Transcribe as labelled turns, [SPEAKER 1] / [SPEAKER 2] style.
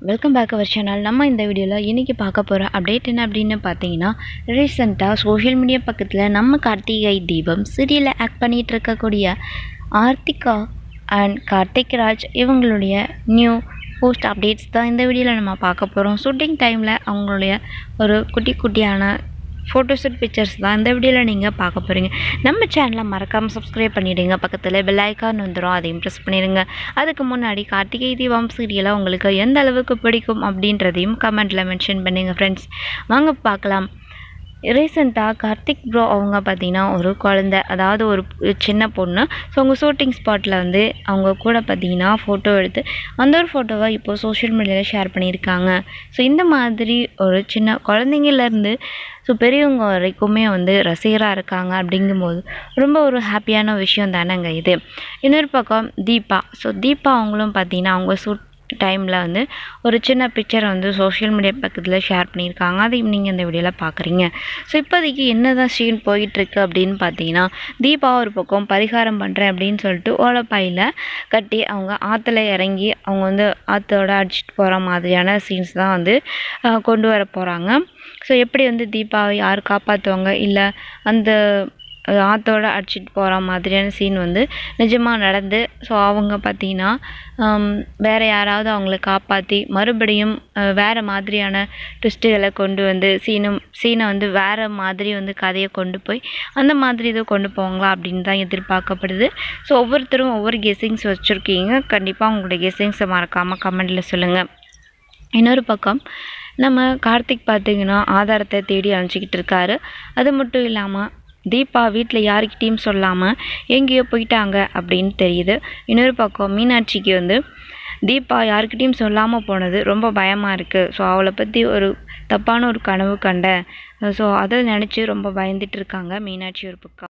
[SPEAKER 1] Welcome back our channel நம்ம இந்த வீடியோவில் இன்றைக்கி பார்க்க போகிற அப்டேட் என்ன அப்படின்னு பார்த்தீங்கன்னா ரீசெண்டாக சோஷியல் மீடியா பக்கத்தில் நம்ம கார்த்திகை தீபம் சீரியலில் ஆக்ட் பண்ணிகிட்டு இருக்கக்கூடிய ஆர்த்திகா அண்ட் கார்த்திக் ராஜ் இவங்களுடைய நியூ போஸ்ட் அப்டேட்ஸ் தான் இந்த வீடியோவில் நம்ம பார்க்க போகிறோம் ஷூட்டிங் டைமில் அவங்களுடைய ஒரு குட்டி குட்டியான ஃபோட்டோஷூட் பிக்சர்ஸ் தான் இந்த வீடியோவில் நீங்கள் பார்க்க போகிறீங்க நம்ம சேனலை மறக்காமல் சப்ஸ்கிரைப் பண்ணிவிடுங்க பக்கத்தில் பெல்லைக்கான் வந்துடும் அதையும் ப்ரெஸ் பண்ணிடுங்க. அதுக்கு முன்னாடி கார்த்திகை தீபம் சீரியலாக உங்களுக்கு எந்த அளவுக்கு பிடிக்கும் அப்படின்றதையும் கமெண்ட்டில் மென்ஷன் பண்ணுங்கள் ஃப்ரெண்ட்ஸ் வாங்க பார்க்கலாம். ரீசெண்டாக கார்த்திக் ப்ரோ அவங்க பார்த்தீங்கன்னா ஒரு குழந்த அதாவது ஒரு சின்ன பொண்ணு. ஸோ அவங்க ஷூட்டிங் ஸ்பாட்டில் வந்து அவங்க கூட பார்த்தீங்கன்னா ஃபோட்டோ எடுத்து அந்த ஒரு ஃபோட்டோவை இப்போது சோஷியல் மீடியாவில் ஷேர் பண்ணியிருக்காங்க. ஸோ இந்த மாதிரி ஒரு சின்ன குழந்தைங்கள்லேருந்து ஸோ பெரியவங்க வரைக்குமே வந்து ரசிகராக இருக்காங்க அப்படிங்கும்போது ரொம்ப ஒரு ஹாப்பியான விஷயம் தானேங்க இது. இன்னொரு பக்கம் தீபா. ஸோ தீபா அவங்களும் பார்த்தீங்கன்னா அவங்க ஷூட் டைமில் வந்து ஒரு சின்ன பிக்சரை வந்து சோஷியல் மீடியா பக்கத்தில் ஷேர் பண்ணியிருக்காங்க. அதையும் நீங்கள் இந்த வீடியோவில் பார்க்குறீங்க ஸோ இப்போதைக்கு என்ன தான் சீன் போயிட்டுருக்கு அப்படின்னு பார்த்தீங்கன்னா தீபா ஒரு பக்கம் பரிகாரம் பண்ணுறேன் அப்படின்னு சொல்லிட்டு ஓலப்பாயில் கட்டி அவங்க ஆற்றுல இறங்கி அவங்க வந்து ஆற்றோட அடிச்சிட்டு போகிற மாதிரியான சீன்ஸ் தான் வந்து கொண்டு வர போகிறாங்க ஸோ எப்படி வந்து தீபாவை யார் காப்பாற்றுவாங்க இல்லை அந்த அஹ், அடிச்சிட்டு போகிற மாதிரியான சீன் வந்து நிஜமாக நடந்து ஸோ அவங்க பார்த்தீங்கன்னா வேறு வேற யாராவது அவங்கள காப்பாற்றி மறுபடியும் வேறு மாதிரியான ட்விஸ்ட்டுகளை கொண்டு வந்து சீனும் சீனை வந்து வேறு மாதிரி வந்து கதையை கொண்டு போய் அந்த மாதிரி இதை கொண்டு போவாங்களா அப்படின்னு தான் எதிர்பார்க்கப்படுது. ஸோ ஒவ்வொருத்தரும் ஒவ்வொரு கெஸ்ஸிங்ஸ் வச்சுருக்கீங்க. கண்டிப்பாக உங்களோட கெஸ்ஸிங்ஸை மறக்காமல் கமெண்ட்டில் சொல்லுங்கள் இன்னொரு பக்கம் நம்ம கார்த்திக் பார்த்திங்கன்னா ஆதாரத்தை தேடி அனுப்பிச்சிக்கிட்டு இருக்காரு. அது மட்டும் இல்லாமல் தீபா வீட்டில் யாருக்கிட்டேயும் சொல்லாமல் எங்கேயோ போயிட்டாங்க அப்படின்னு தெரியுது. இன்னொரு பக்கம் மீனாட்சிக்கு வந்து தீபா யாருக்கிட்டேயும் சொல்லாமல் போனது ரொம்ப பயமாக இருக்குது ஸோ அவளை பற்றி ஒரு தப்பான ஒரு கனவு கண்டேன் ஸோ அதை நினச்சி ரொம்ப பயந்துட்டு இருக்காங்க மீனாட்சி ஒரு பக்கம்.